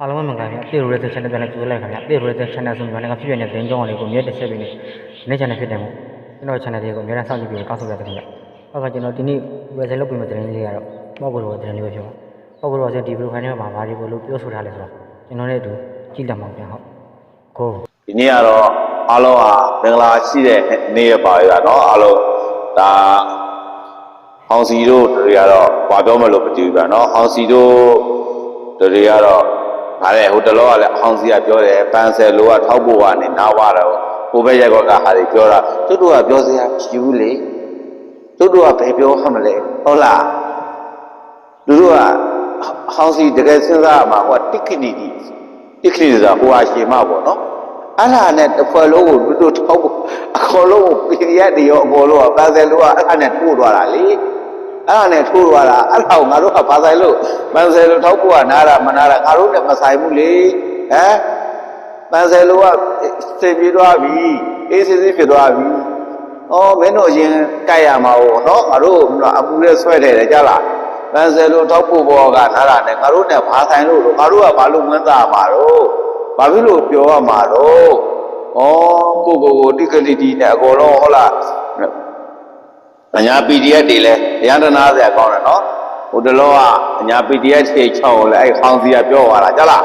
အားလုံးမင်္ဂလာပါပြေရိုတဲ့ channel ပြန်လဲကြိုးလိုက်ခင်ဗျာပြေရိုတဲ့ channel ဆိုမြန်မာနိုင်ငံဖြစ်ပြနေတဲ့သတင်းကြောင်းတွေကိုမြဲတက်ဆက်ပြီးနေဒီနေ့ channel ဖြစ်တယ်မို့ကျွန်တော် channel တွေကိုအများအားစောင့်ကြည့်ပြီးကောက်ဆိုပြတဲ့ခင်ဗျာဟုတ်ကဲ့ကျွန်တော်ဒီနေ့ဝယ်ဆယ်လုပ်ပေးမယ့်သတင်းလေးကတော့ပေါ့ကိုလိုသတင်းလေးပဲဖြစ်ပါပေါ့ကိုလိုဆိုဒီ blue fan ထဲမှာဘာတွေကိုလို့ပြောဆိုထားလဲဆိုတော့ကျွန်တော်လည်းအတူကြည့်လက်မှာပြန်ဟုတ်ကိုဒီနေ့ကတော့အားလုံးဟာမင်္ဂလာရှိတဲ့နေ့ရပါရနော်အားလုံးဒါအောင်စီတို့တွေကတော့ဘာပြောမလို့မသိဘူးဗျာနော်အောင်စီတို့တွေကတော့ ဗါလေဟိုတလောကလည်းဟောင်စီကပြောတယ်ပန်ဆယ်လိုကထောက်ဖို့ကနေနားဝတော့ကိုပဲရက်ကောကဟာတွေပြောတာသူတို့ကပြောစရာမရှိဘူးလေသူတို့ကဘယ်ပြောဟမလဲဟုတ်လားသူတို့ကဟောင်စီတကယ်စဉ်းစားရမှာဟိုကတိခဏီတီတိခဏီဆိုတာဟိုဟာရှင်မပေါ့နော်အဲ့ဒါနဲ့တစ်ဖွဲ့လုံးကိုတို့တို့ထောက်ဖို့အခေါ်လုံးကိုပြင်ရက်တွေရောအခေါ်လုံးကပါဆယ်လုံးကအဲ့ဒါနဲ့ထိုးသွားတာလေ အဲ့ဒါနဲ့ထိုးသွားတာအဲ့ဒါကိုငါတို့ကပါဆိုင်လို့ပန်ဆယ်လုံးထောက်ဖို့ကနားတာမနာတာငါတို့နဲ့မဆိုင်ဘူးလေဟမ်ပန်ဆယ်လုံးကစင်ပြေသွားပြီအေးစစ်စစ်ဖြစ်သွားပြီအော်မင်းတို့အရင်ကြိုက်ရမှာဟောနော်ငါတို့အပူနဲ့ဆွဲတယ်ကြလားပန်ဆယ်လုံးထောက်ဖို့ဘောကနားတာနဲ့ငါတို့နဲ့ဘာဆိုင်လို့ငါတို့ကဘာလို့ဝင်သားမှာတော့ဘာဖြစ်လို့ပြောရမှာတော့ဩကိုကိုကိုတိကလိတီနဲ့အကုန်လုံးဟုတ်လား အညာ PDF တွေလဲရန်တနာစရာကောင်းတယ်နော်ဟိုတလောကအညာ PDF တွေချောင်းလဲအဲ့ခေါင်းစီကပြောသွားတာကြလား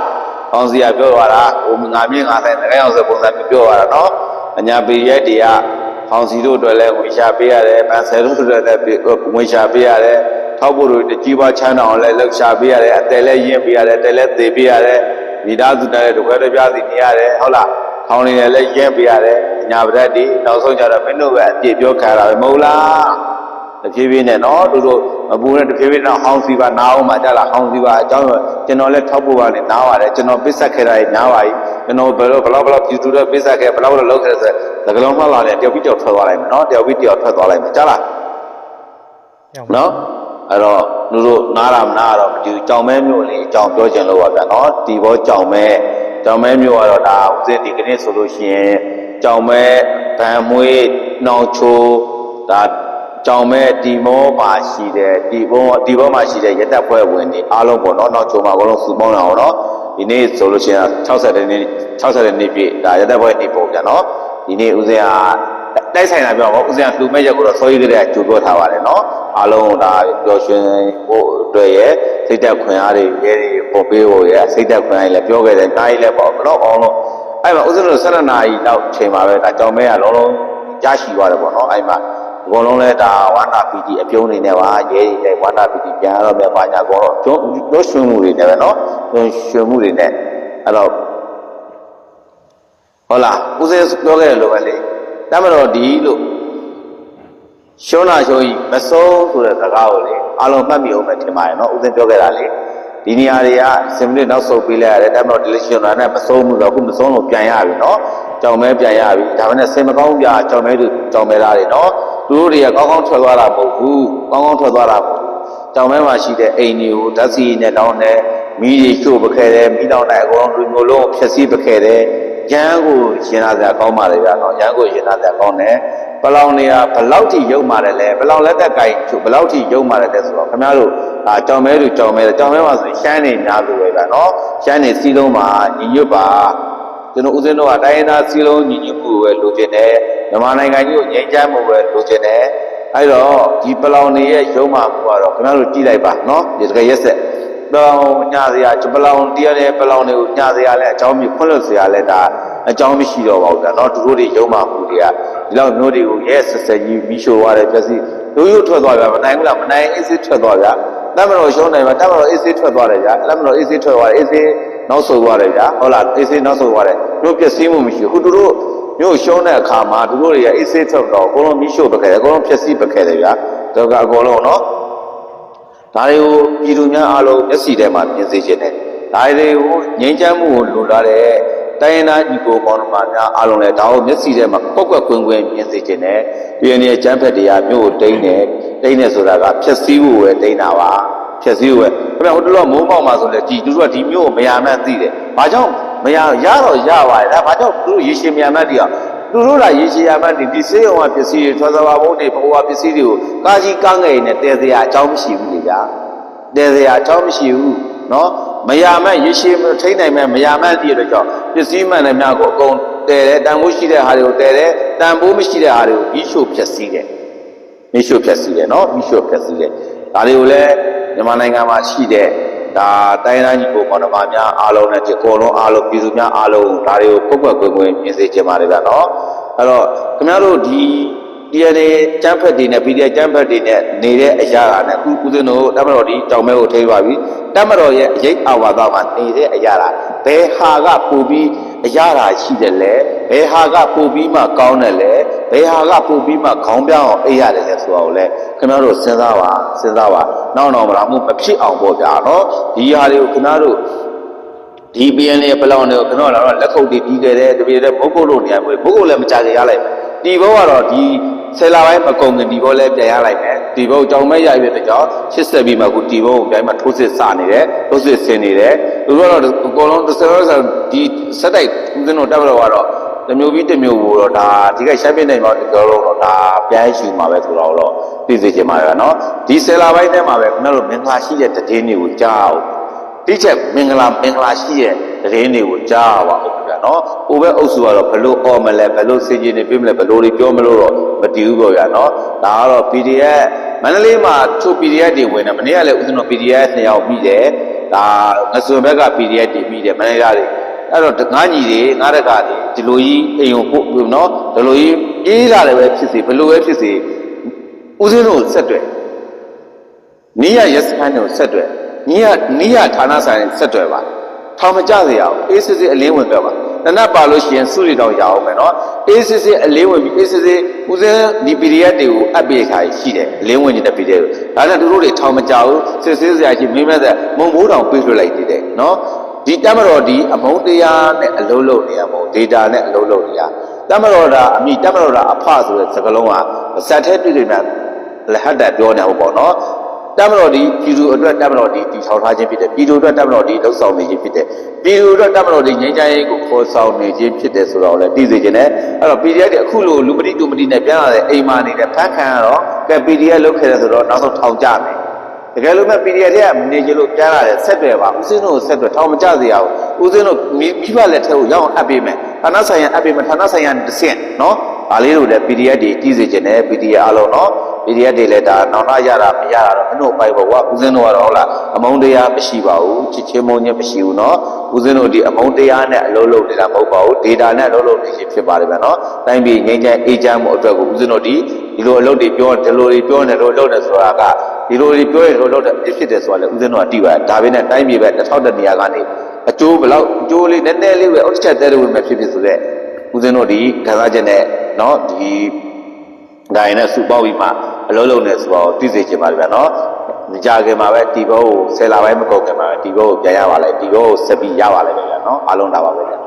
ခေါင်းစီကပြောသွားတာဟိုငါမြင့်ငါဆိုင်တကယ်အောင်စပုံစံပြောသွားတာနော်အညာ PDF တွေကခေါင်းစီတို့အတွက်လဲဝင်ရှာပေးရတယ်ပန်ဆယ်တို့အတွက်လဲဝင်ရှာပေးရတယ်ထောက်ဖို့တို့တကြီးပွားချမ်းတောင်လဲလှုပ်ရှားပေးရတယ်အတယ်လဲရင်းပေးရတယ်တယ်လဲသေပေးရတယ်မိသားစုနဲ့တကွဲတပြားစီနေရတယ်ဟုတ်လားခေါင်းလေးနဲ့လည်းရင်းပေးရတယ် ညာပရက်ဒီနောက်ဆုံးကြတော့မင်းတို့ပဲအပြည့်ပြောခံရတာပဲမဟုတ်လားတဖြည်းဖြည်းနဲ့နော်တို့တို့အပူနဲ့တဖြည်းဖြည်းနဲ့ဟောင်းစီပါနားအောင်မှကြလားဟောင်းစီပါအကြောင်းကျွန်တော်လည်းထောက်ဖို့ပါနဲ့နားပါတယ်ကျွန်တော်ပစ်ဆက်ခဲ့တာကြီးနားပါပြီကျွန်တော်ဘယ်လိုဘလောက်ဘလောက်ပြည်သူတွေပစ်ဆက်ခဲ့ဘလောက်ဘလောက်လုပ်ခဲ့ဆိုသကလုံးမှလာတယ်တယောက်ပြီးတယောက်ထွက်သွားလိုက်မယ်နော်တယောက်ပြီးတယောက်ထွက်သွားလိုက်မယ်ကြလားရောက်နော်အဲ့တော့လူတို့နားတာမနာတော့မကြည့်ကြောင်မဲမျိုးလေးအကြောင်းပြောချင်လို့ပါဗျာနော်ဒီဘောကြောင်မဲကြောင်မဲမျိုးကတော့ဒါဥစဉ်ဒီကနေ့ဆိုလို့ရှိရင် ကြောင်မဲဗန်မွေးနှောင်ချိုဒါကြောင်မဲဒီမောပါရှိတယ်ဒီဘောဒီဘောမှာရှိတဲ့ရက်သက်ဖွဲ့ဝင်တွေအားလုံးပေါ့နော်နှောင်ချိုမှာအကုန်လုံးစုပေါင်းတာအောင်နော်ဒီနေ့ဆိုလို့ရှိရင်60နှစ်60နှစ်ပြည့်ဒါရက်သက်ဖွဲ့နေပုံဗျာနော်ဒီနေ့ဥစဉ်ဟာတိုက်ဆိုင်တာပြောပါဦးဦးဇင်ကလူမဲ့ရက်ကိုတော့စောကြီးကလေးကကြိုပြောထားပါတယ်နော်အားလုံးဒါပျော်ရွှင်ဖို့အတွက်ရဲ့စိတ်သက်ခွင့်အားတွေရဲတွေပုံပေးဖို့ရဲ့စိတ်သက်ခွင့်အားတွေလည်းပြောခဲ့တယ်နိုင်လည်းပေါ့ဘလို့အောင်လို့ အဲ့မှာဦးဇင်တို့၁၂နာရီလောက်ချိန်မှာပဲဒါကြောင်မဲကလုံးလုံးကြားရှိသွားတယ်ပေါ့နော်အဲ့မှာအကုန်လုံးလဲဒါဝါနာပီတီအပြုံးနေနဲ့ပါရဲတွေလည်းဝါနာပီတီပြန်ရတော့မြတ်ပါညာကောတော့ကျွန်းကျွန်းရွှင်မှုတွေနဲ့ပဲနော်ကျွန်းရွှင်မှုတွေနဲ့အဲ့တော့ဟုတ်လားဦးစင်းပြောခဲ့တယ်လို့ပဲလေတမတော်ဒီလို့ရှုံးတာရှုံးကြီးမဆုံးဆိုတဲ့စကားကိုလေအားလုံးမှတ်မိအောင်ပဲထင်ပါတယ်နော်ဦးစင်းပြောခဲ့တာလေ ဒီနေရာတွေကစင်မလေးနောက်ဆုတ်ပေးလိုက်ရတယ်တမတော်ဒီလေးရှုံးတာနဲ့မဆုံးဘူးတော့အခုမဆုံးလို့ပြန်ရပြီနော်ကြောင်မဲပြန်ရပြီဒါပေမဲ့စင်မကောင်းပြကြောင်မဲတို့ကြောင်မဲသားတွေနော်သူတို့တွေကကောင်းကောင်းထွက်သွားတာမဟုတ်ဘူးကောင်းကောင်းထွက်သွားတာမဟုတ်ဘူးကြောင်မဲမှာရှိတဲ့အိမ်တွေကိုဓာတ်စီနဲ့တောင်းတယ်မီးတွေချို့ပခဲတယ်မီးတောင်းတဲ့အကုန်လုံးလူမျိုးလုံးဖျက်ဆီးပခဲတယ် ရန်ကိုရှင်လာစရာကောင်းပါလေဗျာနော်ရန်ကိုရှင်လာစရာကောင်းတယ်ဘလောင်တွေကဘလောက်ထိယုံပါတယ်လဲဘလောင်လက်သက်ကင်ချို့ဘလောက်ထိယုံပါတယ်လဲဆိုတော့ခင်ဗျားတို့အာကြောင်မဲတို့ကြောင်မဲကြောင်မဲမှာဆိုရှမ်းနေများလို့ပဲဗျာနော်ရှမ်းနေစီးလုံးမှာညီညွတ်ပါကျွန်တော်ဦးစင်းတို့ကတိုင်းရင်းသားစီးလုံးညီညွတ်မှုပဲလိုချင်တယ်မြန်မာနိုင်ငံကြီးကိုငြိမ်းချမ်းမှုပဲလိုချင်တယ်အဲ့တော့ဒီပလောင်တွေရဲ့ယုံမှမှုကတော့ခင်ဗျားတို့ကြည့်လိုက်ပါနော်ဒီတကယ်ရက်ဆက် တောင်ညစရာပလောင်တရားတဲ့ပလောင်တွေကိုညစရာလဲအကြောင်းပြခွင့်လွတ်စရာလဲဒါအကြောင်းမရှိတော့ပါဘူးဗျာနော်သူတို့တွေရုံမှမှုတွေကဒီလောက်မျိုးတွေကိုရဲဆက်ဆက်ကြီးမိရှို့သွားတယ်ပြစီရိုးရိုးထွက်သွားဗျာမနိုင်ဘူးလားမနိုင်အေးစစ်ထွက်သွားဗျာတမတော်ရှုံးနိုင်မှာတမတော်အေးစစ်ထွက်သွားတယ်ဗျာတမတော်အေးစစ်ထွက်သွားတယ်အေးစစ်နောက်ဆုတ်သွားတယ်ဗျာဟုတ်လားအေးစစ်နောက်ဆုတ်သွားတယ်တို့ပြစီမှုမရှိဘူးဟိုတို့တို့မျိုးရှုံးတဲ့အခါမှာတို့တွေရအေးစစ်ထွက်တော့အကုန်လုံးမိရှို့ပခဲ့တယ်အကုန်လုံးဖြက်စီးပခဲ့တယ်ဗျာတော့ကအကုန်လုံးနော် ဒါတွေကိုပြည်သူများအားလုံးမျက်စိထဲမှာမြင်စေခြင်းနဲ့ဒါတွေကိုငြိမ်းချမ်းမှုကိုလိုလားတဲ့တိုင်းရင်းသားညီကိုကောင်းတို့များအားလုံးလည်းဒါကိုမျက်စိထဲမှာပောက်ကွက်ကွင်းကွင်းမြင်စေခြင်းနဲ့ပြည်ရင်းရဲ့ကျမ်းဖက်တရားမျိုးကိုတိမ့်တယ်တိမ့်တယ်ဆိုတာကဖြည့်ဆည်းဖို့ပဲတိမ့်တာပါဖြည့်ဆည်းဖို့ပဲခင်ဗျဟိုတလောမိုးပေါက်မှာဆိုလေဒီသူတို့ကဒီမျိုးကိုမရမှန်းသိတယ်ဘာကြောင့်မရရတော့ရပါတယ်ဒါဘာကြောင့်သူတို့ရေရှည်မရမှန်းသိအောင် သူတို့ကရေရှည်ရမှဒီဒီစေယုံကပစ္စည်းတွေထွက်သွားဖို့တွေဘဝပစ္စည်းတွေကိုကာကြီးကားငယ်နဲ့တဲစရာအကြောင်းမရှိဘူးလေဗျာတဲစရာအကြောင်းမရှိဘူးနော်မရမန့်ရေရှည်ထိမ့်နိုင်မဲ့မရမန့်တည်ရတော့ပစ္စည်းမှန်တဲ့များကိုအကုန်တဲတယ်တန်ဖိုးရှိတဲ့ဟာတွေကိုတဲတယ်တန်ဖိုးမရှိတဲ့ဟာတွေကိုမိရှို့ဖျက်ဆီးတယ်မိရှို့ဖျက်ဆီးတယ်နော်မိရှို့ဖျက်ဆီးတယ်ဒါတွေကိုလည်းမြန်မာနိုင်ငံမှာရှိတဲ့ ဒါတိုင်းတိုင်းကြီးကိုမော်ဒမာများအားလုံးနဲ့ဒီအကုန်လုံးအားလုံးပြည်သူများအားလုံးဒါတွေကိုပုတ်ပွက်ကွင်းကွင်းမြင်စေချင်ပါတယ်ဗျာနော်အဲ့တော့ခင်ဗျားတို့ဒီ DNA ကျန်းဖက်တွေနဲ့ PDF ကျန်းဖက်တွေနဲ့နေတဲ့အရာကနဲ့အခုဦးဇင်းတို့တမတော်ဒီတောင်မဲကိုထိပါပြီတမတော်ရဲ့အရေးအာဝါဒမှာနေတဲ့အရာကဘယ်ဟာကပို့ပြီးအရာတာရှိတယ်လဲဘယ်ဟာကပို့ပြီးမှကောင်းတယ်လဲဘယ်ဟာကပို့ပြီးမှခေါင်းပြောင်းအောင်အေးရတယ်လဲဆိုတာကိုလည်း ခင်ဗျားတို့စဉ်းစားပါစဉ်းစားပါနောက်တော့မလားမှုမဖြစ်အောင်ပေါ့ဗျာနော်ဒီဟာတွေကိုခင်ဗျားတို့ဒီ PN ရဲ့ပလောင်တွေကိုကျွန်တော်လာတော့လက်ခုပ်တွေပြီးခဲ့တယ်တပြေတဲ့မုတ်ကုတ်လို့နေရာမျိုးမုတ်ကုတ်လည်းမကြကြရလိုက်မယ်ဒီဘုတ်ကတော့ဒီဆယ်လာပိုင်းမကုန်ခင်ဒီဘုတ်လည်းပြန်ရလိုက်မယ်ဒီဘုတ်ကြောင်မဲ့ရပြီတဲ့ကြောင့်80ပြီးမှခုဒီဘုတ်ကိုပြန်မှထိုးစစ်စနေတယ်ထိုးစစ်ဆင်နေတယ်သူတို့ကတော့အကုန်လုံးတစ်စရောဆိုဒီစက်တိုက်ဦးဇင်းတို့တက်ဘလို့ကတော့တစ်မျိုးပြီးတစ်မျိုးကိုတော့ဒါဒီကရှမ်းပြည်နယ်မှာကြောတော့ဒါပြန်ယူမှာပဲဆိုတော့တော့ သိစေချင်ပါတယ်နော်ဒီဆယ်လာပိုင်းထဲမှာပဲကျွန်တော်တို့မင်္ဂလာရှိတဲ့တည်င်းတွေကိုကြားအောင်တိကျမင်္ဂလာမင်္ဂလာရှိတဲ့သတင်းတွေကိုကြားပါဦးခင်ဗျာနော်။ဟိုဘက်အုပ်စုကတော့ဘလို့အော်မလဲဘလို့စီကြီးနေပြမလဲဘလို့တွေပြောမလို့တော့မတည်ဘူးပေါ့ဗျာနော်။ဒါကတော့ PDF မန္တလေးမှာသူ PDF တွေဝင်တယ်မနေ့ကလည်းဦးဇင်းတို့ PDF နှစ်ယောက်ပြီးတယ်။ဒါငစွန်ဘက်က PDF တွေပြီးတယ်မန္တလေးကတွေအဲ့တော့ငါးညီတွေငါးရက်ကတွေဒီလိုကြီးအိမ်ကိုပို့နော်ဒီလိုကြီးအေးလာတယ်ပဲဖြစ်စီဘလို့ပဲဖြစ်စီ ဦးဇင်းတို့ဆက်တွေ့နီးရရက်စခန်းကိုဆက်တွေ့နီးရနီးရဌာနဆိုင်ဆက်တွေ့ပါထောင်မကြစေရအောင်အေးစစ်စစ်အလင်းဝင်ပြပါတနတ်ပါလို့ရှိရင်စုရီတောင်ရအောင်မယ်နော်အေးစစ်စစ်အလင်းဝင်ပြီးအေးစစ်စစ်ဦးစင်းဒီ PDF တွေကိုအပ်ပေးခါရှိတယ်အလင်းဝင်နေတဲ့ PDF တွေဒါနဲ့တို့တို့တွေထောင်မကြဘူးစစ်စစ်စရာရှိမင်းမဲ့တဲ့မုံမိုးတောင်ပြေးလွှတ်လိုက်သေးတယ်နော်ဒီတမတော်ဒီအမုံတရားနဲ့အလုံးလုံးနေရမဟုတ် data နဲ့အလုံးလုံးနေရတမတော်ဒါအမိတမတော်ဒါအဖဆိုတဲ့စကားလုံးကဇက်ထဲတွေ့တွေ့များ လဟတ်တာပြောနေဟုတ်ပေါ့နော်တမတော်ဒီပြည်သူအတွက်တမတော်ဒီတည်ထောင်ထားခြင်းဖြစ်တယ်ပြည်သူအတွက်တမတော်ဒီလှုပ်ဆောင်နေခြင်းဖြစ်တယ်ပြည်သူအတွက်တမတော်ဒီငြိမ်းချမ်းရေးကိုခေါ်ဆောင်နေခြင်းဖြစ်တယ်ဆိုတော့လည်းသိစေခြင်းနဲ့အဲ့တော့ PDF တွေအခုလိုလူပတိတူမတိနဲ့ပြန်လာတဲ့အိမ်မာနေတဲ့ဖန်ခံရတော့ကဲ PDF လုတ်ခဲ့တယ်ဆိုတော့နောက်ဆုံးထောင်ကြမယ်တကယ်လို့မဲ့ PDF တွေကမနေကြလို့ပြန်လာတယ်ဆက်တယ်ပါဦးစင်းတို့ဆက်တယ်ထောင်မကြစေရဘူးဦးစင်းတို့မိမိဘလက်ထဲကိုရောက်အောင်အပ်ပေးမယ်ဌာနဆိုင်ရာအပ်ပေးမယ်ဌာနဆိုင်ရာတစ်ဆင့်နော်ဒါလေးတို့လည်း PDF တွေတည်စေခြင်းနဲ့ PDF အားလုံးနော် PDF တွေလည်းဒါနောင်တရတာမရတာတော့မနှုတ်ပိုက်ပေါ့ကွာဦးစင်းတို့ကတော့ဟုတ်လားအမုန်းတရားမရှိပါဘူးချစ်ချင်းမုန်းညက်မရှိဘူးနော်ဦးစင်းတို့ဒီအမုန်းတရားနဲ့အလုံးလုံးနေတာမဟုတ်ပါဘူး data နဲ့အလုံးလုံးနေခြင်းဖြစ်ပါတယ်ဗျာနော်တိုင်းပြည်ငိမ့်ချမ်းအေးချမ်းမှုအတွက်ကိုဦးစင်းတို့ဒီဒီလိုအလုပ်တွေပြောဒီလိုတွေပြောနေလို့လုပ်နေဆိုတာကဒီလိုတွေပြောရင်လို့လုပ်တယ်ဖြစ်တယ်ဆိုတာလေဦးစင်းတို့ကတိပါတယ်ဒါပေမဲ့တိုင်းပြည်ပဲ2000တနေရာကနေအကျိုးဘလောက်အကျိုးလေးနည်းနည်းလေးပဲအောက်ချက်တဲလို့ပဲဖြစ်ဖြစ်ဆိုတော့ဦးစင်းတို့ဒီခံစားချက်နဲ့နော်ဒီ ဒါရင်လည်းစူပေါက်ပြီးမှအလုံးလုံးနဲ့ဆိုတော့သိစေချင်ပါတယ်ဗျာနော်မကြခင်မှာပဲတီဘုတ်ကိုဆယ်လာပိုင်းမကုန်ခင်မှာပဲတီဘုတ်ကိုပြန်ရပါလေတီဘုတ်ကိုဆက်ပြီးရပါလေပဲဗျာနော်အားလုံးဒါပါပဲဗျာ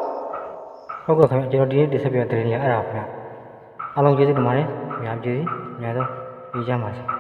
ဟုတ်ကဲ့ခင်ဗျာကျွန်တော်ဒီနေ့တင်ဆက်ပြတဲ့သတင်းကြီးအဲ့ဒါခင်ဗျာအားလုံးကျေးဇူးတင်ပါတယ်အများကြီးအများဆုံးပြကြပါစေ